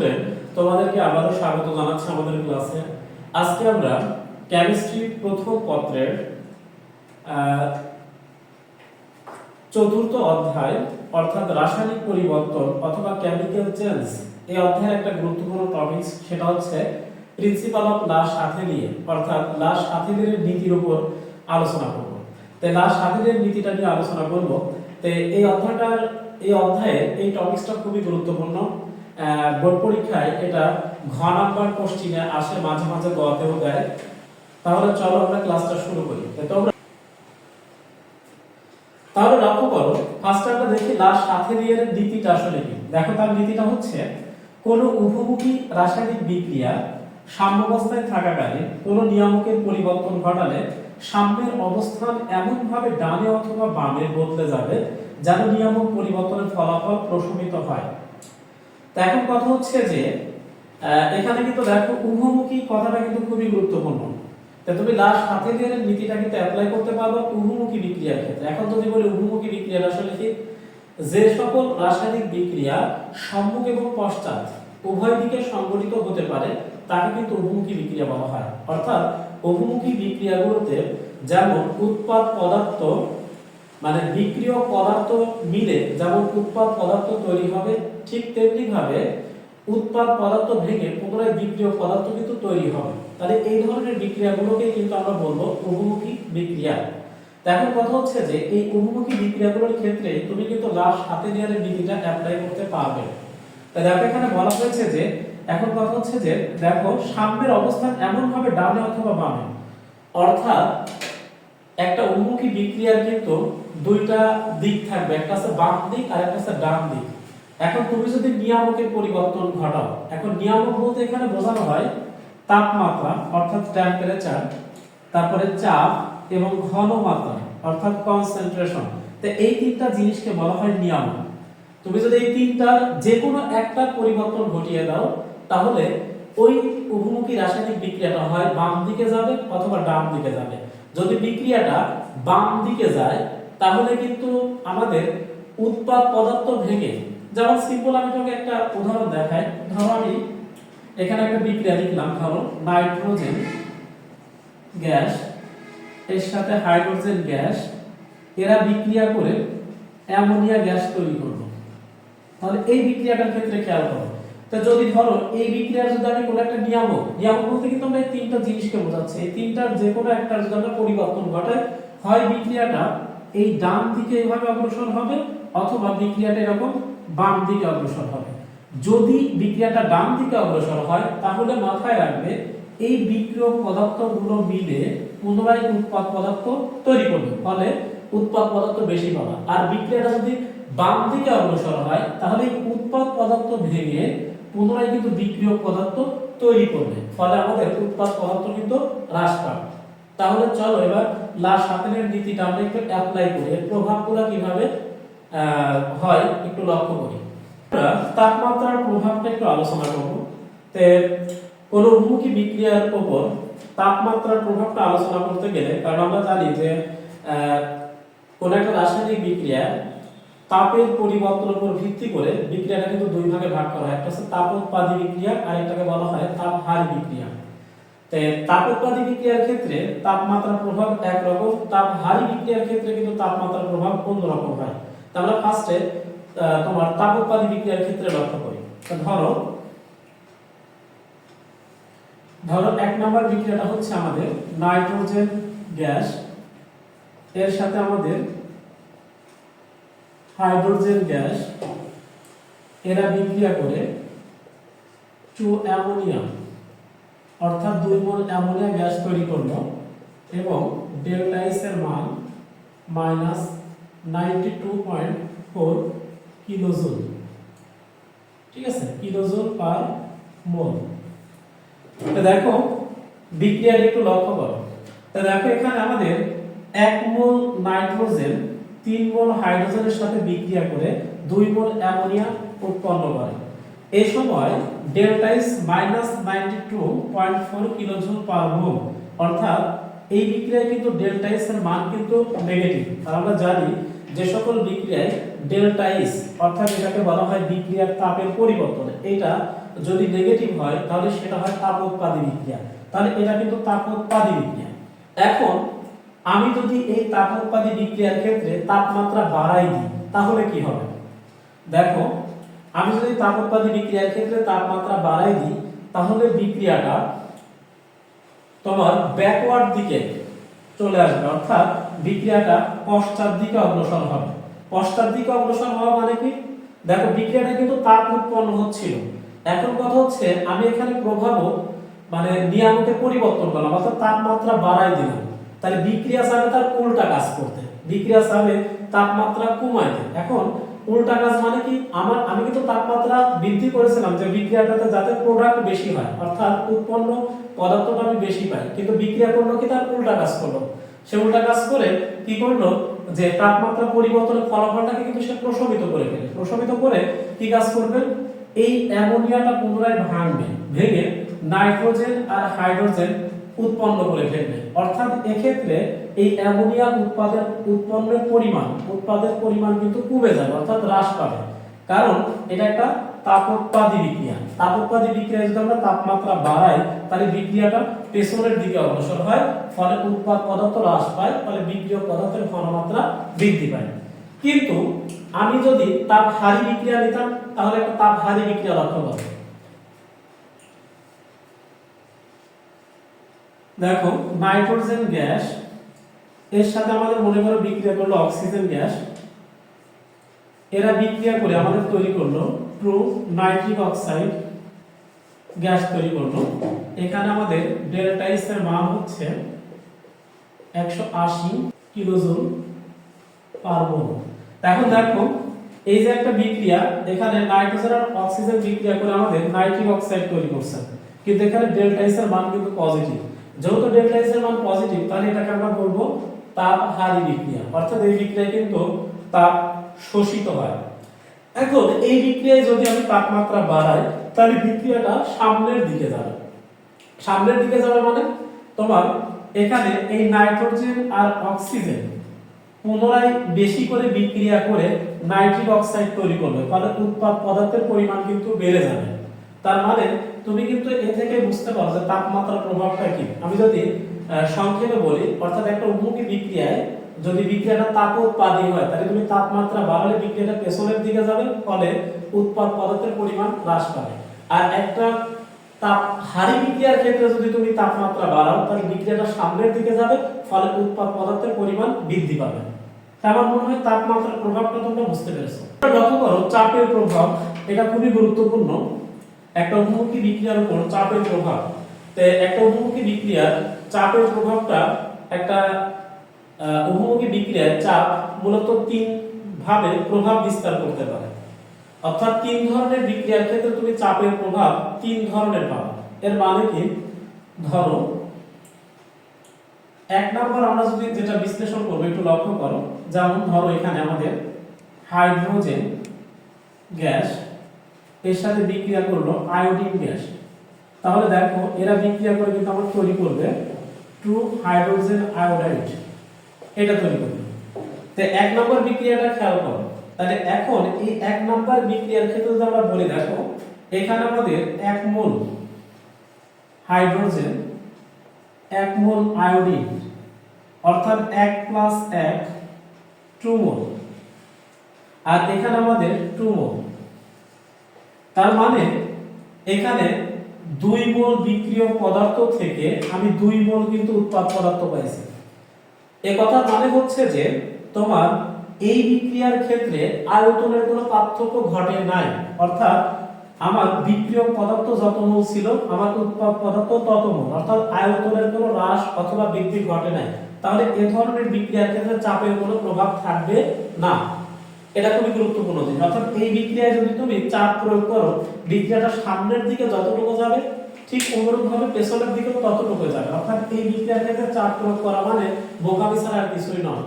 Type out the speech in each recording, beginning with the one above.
Student তোমাদেরকে আবারও স্বাগত জানাচ্ছি আমাদের ক্লাসে আজকে আমরা কেমিস্ট্রি প্রথম পত্রের চতুর্থ অধ্যায়, অর্থাৎ রাসায়নিক পরিবর্তন অথবা কেমিক্যাল চেঞ্জ এই অধ্যায়ের একটা গুরুত্বপূর্ণ টপিক সেটা হচ্ছে প্রিন্সিপাল অফ লাশ আথেলিয়ে অর্থাৎ নীতির উপর আলোচনা করব। নীতিটা নিয়ে আলোচনা করব। এই অধ্যায়টার, এই অধ্যায়ে এই টপিকসটা খুবই গুরুত্বপূর্ণ। বোর্ড পরীক্ষায় এটা ঘ নাম্বার কোশ্চিনে আসে, মাঝে মাঝে গতেও দেয়। তাহলে চলো আমরা ক্লাসটা শুরু করি। তোমরা তাহলে লক্ষ্য করো ফার্স্ট আমরা দেখি লাশ আথেলিয়ার নীতিটা আসলে কি? দেখো তার নীতিটা হচ্ছে, কোন উভমুখী রাসায়নিক বিক্রিয়া সাম্যাবস্থায় থাকাকালীন কোন নিয়ামকের পরিবর্তন ঘটালে সাম্যের অবস্থান এমনভাবে ডানে অথবা বামে বদলে যাবে যেন নিয়ামক পরিবর্তনের ফলাফল প্রশমিত হয়। তো এখন কথা হচ্ছে যে এখানে কিন্তু দেখো উভমুখী কথাটা কিন্তু খুবই গুরুত্বপূর্ণ। তা তুমি লাস্ট হাতে দিয়ে নীতিটা কিন্তু অ্যাপ্লাই করতে পারবে উভমুখী বিক্রিয়ার ক্ষেত্রে। এখন যদি বলি উভমুখী বিক্রিয়া আসলে কি? যে সকল রাসায়নিক বিক্রিয়া সম্মুখ এবং পশ্চাৎ উভয় দিকে সংগঠিত হতে পারে, তাকে কিন্তু উভমুখী বিক্রিয়া বলা হয়। অর্থাৎ উভমুখী বিক্রিয়াগুলোতে যেমন উৎপাদ পদার্থ মানে বিক্রিয় পদার্থ মিলে যেমন উৎপাদ পদার্থ তৈরি হবে ঠিক তেমনি ভাবে উৎপাদ পদার্থ ভেঙে পুনরায় বিক্রিয় পদার্থ কিন্তু তৈরি হবে। তাহলে এই ধরনের বিক্রিয়াগুলোকে কিন্তু আমরা বলব উভমুখী বিক্রিয়া। এখন কথা হচ্ছে যে, এই উভমুখী বিক্রিয়াগুলোর ক্ষেত্রে তুমি কিন্তু লাস্ট হাতে দেওয়ার নীতিটা অ্যাপ্লাই করতে পারবে। তা দেখো এখানে বলা হয়েছে যে, এখন কথা হচ্ছে যে, দেখো সাম্যের অবস্থান এমন ভাবে ডানে অথবা বামে। অর্থাৎ একটা উন্মুখী বিক্রিয়ার কিন্তু দুইটা দিক থাকবে, একটা আছে বাম দিক আর একটা আছে ডান দিক। এখন তুমি যদি নিয়ামকের পরিবর্তন ঘটাও। এখন নিয়ামক বলতে এখানে বোঝানো হয় তাপমাত্রা, অর্থাৎ টেম্পারেচার তারপরে চাপ এবং ঘনমাত্রা, অর্থাৎ কনসেন্ট্রেশন তো এই তিনটা জিনিসকে বলা হয় নিয়ামক। তুমি যদি এই তিনটার যে কোনো একটা পরিবর্তন ঘটিয়ে দাও, তাহলে ওই উভমুখী রাসায়নিক বিক্রিয়াটা হয় বাম দিকে যাবে অথবা ডান দিকে যাবে। যদি বিক্রিয়াটা বাম দিকে যায়, তাহলে কিন্তু আমাদের উৎপাদ পদার্থ ভেঙে যেমন সিম্পল আমি তোমাকে একটা উদাহরণ দেখাই। ধরো আমি এখানে একটা বিক্রিয়া লিখলাম, ধরো নাইট্রোজেন গ্যাস এর সাথে হাইড্রোজেন গ্যাস এরা বিক্রিয়া করে অ্যামোনিয়া গ্যাস তৈরি করল তাহলে এই বিক্রিয়াটার ক্ষেত্রে খেয়াল করো। তো যদি ধরো এই বিক্রিয়ার যদি আমি কোনো একটা নিয়ামক নিয়ামক বলতে কিন্তু আমরা এই তিনটা জিনিসকে বোঝাচ্ছি। এই তিনটার যে কোনো একটা যদি আমরা পরিবর্তন ঘটাই, হয় বিক্রিয়াটা এই ডান দিকে এভাবে অগ্রসর হবে, অথবা বিক্রিয়াটা এরকম বাম দিকে অগ্রসর হবে। যদি বিক্রিয়াটা ডান দিকে অগ্রসর হয়, তাহলে মাথায় রাখবে, এই বিক্রিয়ক পদার্থগুলো মিলে পুনরায় উৎপাদ পদার্থ তৈরি করবে। ফলে উৎপাদ পদার্থ বেশি পাবা। আর বিক্রিয়াটা যদি বাম দিকে অগ্রসর হয়, তাহলে এই উৎপাদ পদার্থ ভেঙে পুনরায় কিন্তু বিক্রিয়ক পদার্থ তৈরি করবে। ফলে আমাদের উৎপাদ পদার্থ কিন্তু হ্রাস পাবে। তাহলে চলো এবার লাশ হাতেনের নীতিটা আমরা একটু অ্যাপ্লাই করি। এর প্রভাবগুলো কীভাবে হয়, একটু লক্ষ্য করি। তাপমাত্রার প্রভাবটা একটু আলোচনা করব। তে কোন উন্মুখী বিক্রিয়ার উপর তাপমাত্রার প্রভাবটা আলোচনা করতে গেলে, কারণ আমরা জানি যে কোন একটা রাসায়নিক বিক্রিয়া তাপের পরিবর্তনের উপর ভিত্তি করে বিক্রিয়াটা কিন্তু দুই ভাগে ভাগ করা হয়। একটা হচ্ছে তাপোৎপাদী বিক্রিয়া, আর একটাকে বলা হয় তাপ তাপহারী বিক্রিয়া। তাপোৎপাদী বিক্রিয়ার ক্ষেত্রে তাপমাত্রার প্রভাব একরকম তাপ তাপহারী বিক্রিয়ার ক্ষেত্রে কিন্তু তাপমাত্রার প্রভাব অন্যরকম হয়। তা আমরা ফার্স্টে তোমার তাপ তাপোৎপাদী বিক্রিয়ার ক্ষেত্রে লক্ষ্য করি। ধরো ধরো এক নম্বর বিক্রিয়াটা হচ্ছে আমাদের নাইট্রোজেন গ্যাস, এর সাথে আমাদের হাইড্রোজেন গ্যাস, এরা বিক্রিয়া করে টু অ্যামোনিয়া অর্থাৎ দুই মোল অ্যামোনিয়া গ্যাস তৈরি করল এবং ডেল্টা এর মান minus ninety two point four kilojoule. ঠিক আছে? Kilojoule per mole. দেখো, বিক্রিয়ার একটু লক্ষ্য করো। তো দেখো, এখানে আমাদের এক মোল নাইট্রোজেন, তিন মোল হাইড্রোজেনের সাথে বিক্রিয়া করে দুই মোল অ্যামোনিয়া উৎপন্ন করে। এই সময় delta is minus ninety two point four kilojoule per mole. অর্থাৎ এই বিক্রিয়ায় কিন্তু ডেল্টা ইস এর মান কিন্তু নেগেটিভ আর আমরা জানি যে সকল বিক্রিয়ায় ডেল্টা ইস অর্থাৎ এটাকে বলা হয় বিক্রিয়ার তাপের পরিবর্তন, এটা যদি নেগেটিভ হয়, তাহলে সেটা হয় তাপ উৎপাদী বিক্রিয়া। তাহলে এটা কিন্তু তাপ উৎপাদী বিক্রিয়া। এখন, আমি যদি এই তাপোৎপাদী বিক্রিয়ার ক্ষেত্রে তাপমাত্রা বাড়াই দিই, তাহলে কি হবে? দেখো, আমি যদি তাপোৎপাদী বিক্রিয়ার ক্ষেত্রে তাপমাত্রা বাড়াই দিই, তাহলে বিক্রিয়াটা তোমার ব্যাকওয়ার্ড দিকে চলে আসবে। অর্থাৎ বিক্রিয়াটা পশ্চাৎ দিকে অগ্রসর হবে। পশ্চাৎ দিকে অগ্রসর হওয়া মানে কি? দেখো, বিক্রিয়াটা কিন্তু তাপ উৎপন্ন হচ্ছিল। এখন কথা হচ্ছে, আমি এখানে প্রভাবও মানে নিয়ামকে পরিবর্তন করলাম, অর্থাৎ তাপমাত্রা বাড়াই দিলাম। তাহলে বিক্রিয়া চাবে তার উল্টা কাজ করতে। বিক্রিয়া চাবে তাপমাত্রা কমাইতে এখন উল্টা কাজ মানে কি? আমার তাপমাত্রা বৃদ্ধি করেছিলাম যে বিক্রিয়াটাতে যাতে প্রোডাক্ট বেশি হয়, অর্থাৎ উৎপন্ন পদার্থটা আমি বেশি পাই কিন্তু বিক্রিয়া করল কি? তার উল্টা কাজ করল। সে উল্টা কাজ করে কি করল? যে তাপমাত্রা পরিবর্তনের ফলাফলটাকে কিন্তু সে প্রশমিত করে ফেলে। প্রশমিত করে কি কাজ করবে? এই অ্যামোনিয়াটা পুনরায় ভাঙবে, ভেঙে নাইট্রোজেন আর হাইড্রোজেন উৎপন্ন করে ফেলবে। অর্থাৎ এক্ষেত্রে এই অ্যামোনিয়া উৎপাদের, উৎপন্নের পরিমাণ, উৎপাদের পরিমাণ কিন্তু কমে যাবে, অর্থাৎ হ্রাস পাবে। কারণ এটা একটা তাপোৎপাদী বিক্রিয়া। তাপোৎপাদী বিক্রিয়া যদি আমরা তাপমাত্রা বাড়াই, তাহলে বিক্রিয়াটা পেছনের দিকে অগ্রসর হয়, ফলে উৎপাদ পদার্থ হ্রাস পায়, ফলে বিক্রিয় পদার্থের ঘনমাত্রা বৃদ্ধি পায়। কিন্তু আমি যদি তাপ হারি বিক্রিয়া নিতাম, তাহলে একটা তাপ হারি বিক্রিয়া লক্ষ্য করো। দেখো, নাইট্রোজেন গ্যাস, এর সাথে আমাদের মনে করো বিক্রিয়া করল অক্সিজেন গ্যাস। এরা বিক্রিয়া করে আমাদের তৈরি করল ট্রু নাইট্রিক অক্সাইড গ্যাস তৈরি করল। এখানে আমাদের ডেল্টা এস এর মান হচ্ছে 180 কিলোজুল পার মোল। এখন দেখো, এই যে একটা বিক্রিয়া, এখানে নাইট্রোজেন আর অক্সিজেন বিক্রিয়া করে আমাদের নাইট্রিক অক্সাইড তৈরি করছে। কিন্তু এখানে ডেল্টা এস এর মান কিন্তু পজিটিভ যেহেতু ডেল্টা এস এর মান পজিটিভ তাহলে এটাকে আমরা বলব তাপ হারি বিক্রিয়া। অর্থাৎ এই বিক্রিয়ায় কিন্তু তাপ শোষিত হয়। এখন এই বিক্রিয়ায় যদি আমি তাপমাত্রা বাড়াই, তাহলে বিক্রিয়াটা সামনের দিকে যাবে। সামনের দিকে যাবে মানে তোমার এখানে এই নাইট্রোজেন আর অক্সিজেন পুনরায় বেশি করে বিক্রিয়া করে নাইট্রিক অক্সাইড তৈরি করবে, ফলে উৎপাদ পদার্থের পরিমাণ কিন্তু বেড়ে যাবে। তার মানে তুমি কিন্তু এ থেকে বুঝতে পারো যে তাপমাত্রার প্রভাবটা কি। আমি যদি সংক্ষেপে বলি, অর্থাৎ একটা উন্মুখী বিক্রিয়ায় যদি বিক্রিয়াটা তাপোৎপাদী হয়, তাহলে তুমি তাপমাত্রা বাড়ালে বিক্রিয়াটা পেছনের দিকে যাবে, ফলে উৎপাদ পদার্থের পরিমাণ হ্রাস পাবে। আর একটা তাপ হারি বিক্রিয়ার ক্ষেত্রে যদি তুমি তাপমাত্রা বাড়াও, তাহলে বিক্রিয়াটা সামনের দিকে যাবে, ফলে উৎপাদ পদার্থের পরিমাণ বৃদ্ধি পাবে। আমার মনে হয় তাপমাত্রার প্রভাবটা তোমরা বুঝতে পেরেছ। লক্ষ্য করো, চাপের প্রভাব, এটা খুবই গুরুত্বপূর্ণ। একটা উন্মুখী বিক্রিয়ার উপর চাপের প্রভাব। তো একটা উন্মুখী বিক্রিয়ার চাপের প্রভাবটা একটা আহ, উন্মুখী বিক্রিয়ার চাপ মূলত তিন ভাবে প্রভাব বিস্তার করতে পারে। অর্থাৎ তিন ধরনের বিক্রিয়ার ক্ষেত্রে তুমি চাপের প্রভাব তিন ধরনের পাবে। এর মানে কি? ধরো এক নম্বর আমরা যদি যেটা বিশ্লেষণ করব একটু লক্ষ্য করো। যেমন ধরো এখানে আমাদের হাইড্রোজেন গ্যাস এর সাথে বিক্রিয়া করল আয়োডিন গ্যাস। তাহলে দেখো এরা বিক্রিয়া করে কিন্তু আমরা তৈরি করবে টু হাইড্রোজেন আয়োডাইড। এটা তৈরি করবে তো এক নম্বর বিক্রিয়াটা খেয়াল করো। তাহলে এখন এই এক নম্বর বিক্রিয়ার ক্ষেত্রে যদি আমরা বলি, দেখো, এখানে আমাদের এক মোল হাইড্রোজেন, এক মোল আয়োডিন, অর্থাৎ এক প্লাস এক টু মোল। আর এখানে আমাদের টু মোল। তার মানে এখানে দুই মোল বিক্রিয় পদার্থ থেকে আমি দুই মোল কিন্তু উৎপাদ পদার্থ পাইছি। এ মানে হচ্ছে যে তোমার এই বিক্রিয়ার ক্ষেত্রে আয়তনের কোনো পার্থক্য ঘটে নাই। অর্থাৎ আমার বিক্রিয়ক পদার্থ যত মোল ছিল, আমার উৎপাদ পদার্থ তত মোল। অর্থাৎ আয়তনের কোনো হ্রাস অথবা বৃদ্ধি ঘটে নাই। তাহলে এ ধরনের বিক্রিয়ার ক্ষেত্রে চাপের কোনো প্রভাব থাকবে না। এটা খুবই গুরুত্বপূর্ণ জিনিস। অর্থাৎ এই বিক্রিয়ায় যদি তুমি চাপ প্রয়োগ করো, বিক্রিয়াটা সামনের দিকে যতটুকু যাবে ঠিক অনুরূপ ভাবে পেছনের দিকেও ততটুকু যাবে। অর্থাৎ এই বিক্রিয়ার ক্ষেত্রে চাপ প্রয়োগ করা মানে বোকামি ছাড়া আর কিছুই নয়।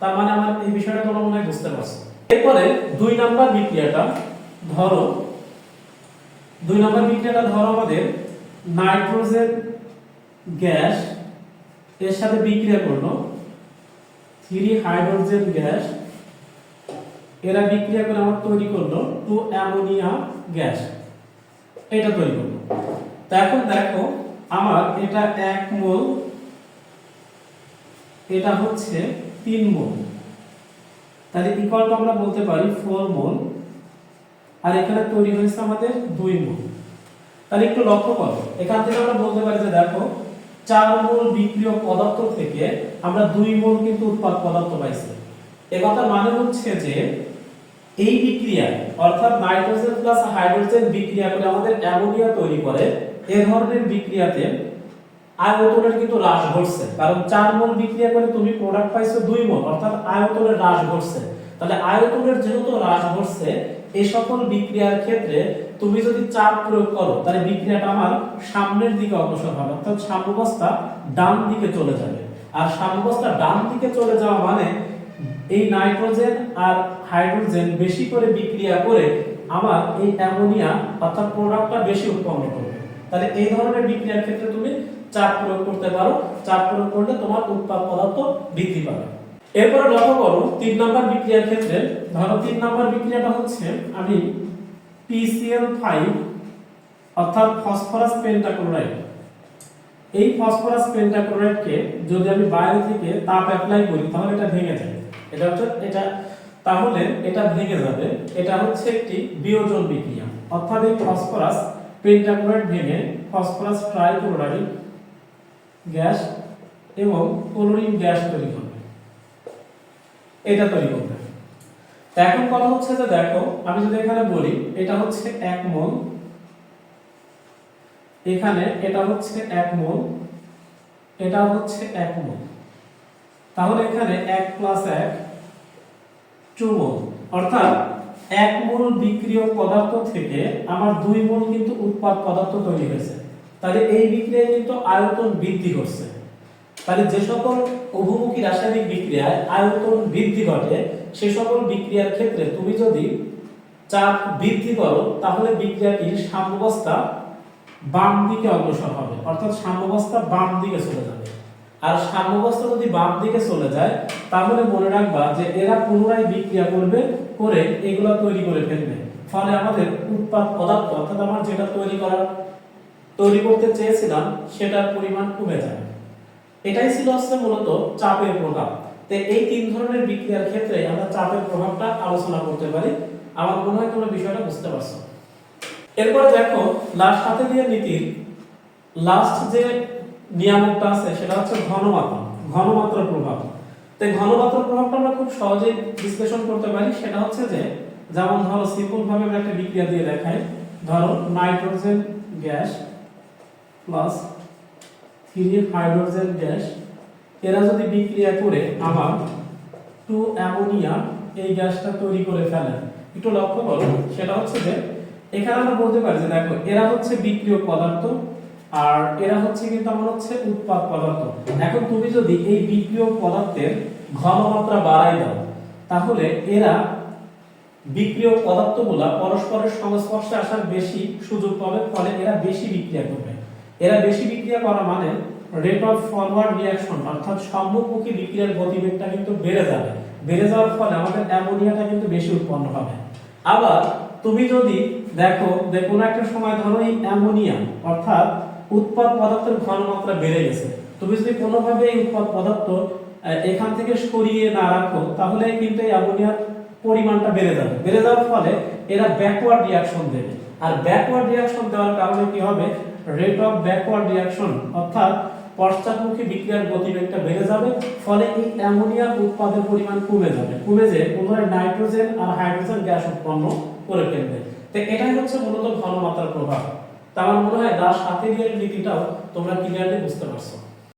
তার মানে আমার এই বিষয়টা তোমরা মনে হয় বুঝতে পারছ। এরপরে দুই নাম্বার বিক্রিয়াটা ধরো, দুই নাম্বার বিক্রিয়াটা ধরো আমাদের নাইট্রোজেন গ্যাস এর সাথে বিক্রিয়া করল। থ্রি হাইড্রোজেন গ্যাস এরা বিক্রিয়া করে আমার তৈরি করল টু অ্যামোনিয়া গ্যাস। এটা তৈরি করব তো এখন দেখো, আমার এটা এক মোল, এটা হচ্ছে তিন মোল। তাহলে ইকুয়ালটা আমরা বলতে পারি ফোর মোল, আর এখানে তৈরি হয়েছে আমাদের দুই মোল। তাহলে একটু লক্ষ্য করো, এখান থেকে আমরা বলতে পারি যে দেখো, চার মোল বিক্রিয় পদার্থ থেকে আমরা দুই মোল কিন্তু উৎপাদ পদার্থ পাইছি। এ কথা মানে হচ্ছে যে, এই বিক্রিয়া, অর্থাৎ নাইট্রোজেন প্লাস হাইড্রোজেন বিক্রিয়া করে আমাদের অ্যামোনিয়া তৈরি করে এ ধরনের বিক্রিয়াতে আয়তনের কিন্তু হ্রাস ঘটছে। কারণ চার মোল বিক্রিয়া করে তুমি প্রোডাক্ট পাইছো দুই মোল, অর্থাৎ আয়তনের হ্রাস ঘটছে। তাহলে আয়তনের যেহেতু হ্রাস ঘটছে এই সকল বিক্রিয়ার ক্ষেত্রে তুমি যদি চাপ প্রয়োগ করো, তাহলে বিক্রিয়াটা আমার সামনের দিকে অগ্রসর হবে, অর্থাৎ সাম্যাবস্থা ডান দিকে চলে যাবে। আর সাম্যাবস্থা ডান দিকে চলে যাওয়া মানে এই নাইট্রোজেন আর হাইড্রোজেন বেশি করে বিক্রিয়া করে আমার এই অ্যামোনিয়া, অর্থাৎ প্রোডাক্টটা বেশি উৎপন্ন করবে। তাহলে এই ধরনের বিক্রিয়ার ক্ষেত্রে তুমি চাপ প্রয়োগ করতে পারো। চাপ প্রয়োগ করলে তোমার উৎপাদ পদার্থ বৃদ্ধি পাবে। এরপরে লক্ষ্য করো, তিন নাম্বার বিক্রিয়ার ক্ষেত্রে, ধরো তিন নাম্বার বিক্রিয়াটা হচ্ছে, আমি PCl5 অর্থাৎ ফসফরাস পেন্টাক্লোরাইড। এই ফসফরাস পেন্টাক্লোরাইডকে যদি আমি বাইরে থেকে তাপ অ্যাপ্লাই করি, তাহলে এটা ভেঙে যায়। এটা হচ্ছে, এটা, তাহলে এটা ভেঙে যাবে। এটা হচ্ছে একটি বিয়োজন বিক্রিয়া। অর্থাৎ এই ফসফরাস পেন্টাক্লোরাইড ভেঙে ফসফরাস ট্রাইক্লোরাইড গ্যাস এবং ক্লোরিন গ্যাস তৈরি করবে। এটা তৈরি করবে। এখন কথা হচ্ছে যে দেখো, আমি যদি এখানে বলি, এটা হচ্ছে এক মোল। এখানে এটা হচ্ছে এক মোল। এটা হচ্ছে এক মোল। তাহলে এখানে এক প্লাস এক টু মোল অর্থাৎ এক মোল বিক্রিয় পদার্থ থেকে আমার দুই মোল কিন্তু উৎপাদ পদার্থ তৈরি হয়েছে। তাহলে এই বিক্রিয়ায় কিন্তু আয়তন বৃদ্ধি করছে। তাহলে যে সকল অভিমুখী রাসায়নিক বিক্রিয়ায় আয়তন বৃদ্ধি ঘটে, সে সকল বিক্রিয়ার ক্ষেত্রে তুমি যদি চাপ বৃদ্ধি করো, তাহলে বিক্রিয়াটির সাম্যাবস্থা বাম দিকে অগ্রসর হবে। অর্থাৎ সাম্যবস্থা বাম দিকে চলে যাবে। আর সাম্যবস্থা যদি বাম দিকে চলে যায়, তাহলে মনে রাখবা যে এরা পুনরায় বিক্রিয়া করবে করে এগুলো তৈরি করে ফেলবে। ফলে আমাদের উৎপাদ পদার্থ, অর্থাৎ আমার যেটা তৈরি করার, তৈরি করতে চেয়েছিলাম, সেটার পরিমাণ কমে যাবে এটাই ছিল হচ্ছে মূলত চাপের প্রভাব। তো এই তিন ধরনের বিক্রিয়ার ক্ষেত্রে আমরা চাপের প্রভাবটা আলোচনা করতে পারি। আমার মনে হয় তোমরা বিষয়টা বুঝতে পারছ। এরপরে দেখো লাস্ট হাতে দিয়ে নীতির লাস্ট যে নিয়ামকটা আছে, সেটা হচ্ছে ঘনমাত্রা। ঘনমাত্রার প্রভাব। তো এই ঘনমাত্রার প্রভাবটা আমরা খুব সহজেই বিশ্লেষণ করতে পারি। সেটা হচ্ছে যে, যেমন ধরো সিম্পল ভাবে আমরা একটা বিক্রিয়া দিয়ে দেখাই। ধরো nitrogen gas plus three hydrogen gas. এরা যদি বিক্রিয়া করে আমার টু অ্যামোনিয়া এই গ্যাসটা তৈরি করে ফেলে। একটু লক্ষ্য করো, সেটা হচ্ছে যে, এখানে আমরা বলতে পারি যে, দেখো, এরা হচ্ছে বিক্রিয়ক পদার্থ। আর এরা হচ্ছে কিন্তু আমার হচ্ছে উৎপাদ পদার্থ। এখন তুমি যদি এই বিক্রিয়ক পদার্থের ঘনমাত্রা বাড়াই দাও, তাহলে এরা বিক্রিয়ক পদার্থগুলা পরস্পরের সংস্পর্শে আসার বেশি সুযোগ পাবে, ফলে এরা বেশি বিক্রিয়া করবে। এরা বেশি বিক্রিয়া করা মানে রেট অফ ফরওয়ার্ড রিঅ্যাকশন অর্থাৎ সম্মুখমুখী বিক্রিয়ার গতিবেগটা কিন্তু বেড়ে যাবে। বেড়ে যাওয়ার ফলে আমাদের অ্যামোনিয়াটা কিন্তু বেশি উৎপন্ন হবে। আবার তুমি যদি দেখো যে কোনো একটা সময় ধরো এই অ্যামোনিয়া, অর্থাৎ উৎপাদ পদার্থের ঘনমাত্রা বেড়ে গেছে। তুমি যদি কোনোভাবে এই উৎপাদ পদার্থ এখান থেকে সরিয়ে না রাখো, তাহলে কিন্তু এই অ্যামোনিয়ার পরিমাণটা বেড়ে যাবে। বেড়ে যাওয়ার ফলে এরা ব্যাকওয়ার্ড রিয়াকশন দেবে। আর ব্যাকওয়ার্ড রিয়াকশন দেওয়ার কারণে কি হবে? রেট অফ ব্যাকওয়ার্ড রিয়াকশন অর্থাৎ পশ্চাৎমুখী বিক্রিয়ার গতিবেগটা বেড়ে যাবে, ফলে এই অ্যামোনিয়া উৎপাদের পরিমাণ কমে যাবে। কমে যে পুনরায় নাইট্রোজেন আর হাইড্রোজেন গ্যাস উৎপন্ন করে ফেলবে। তো এটাই হচ্ছে মূলত ঘনমাত্রার প্রভাব। তা আমার মনে হয় দাস সাথে দিয়ে লিখিটাও তোমরা ক্লিয়ারলি বুঝতে পারছ।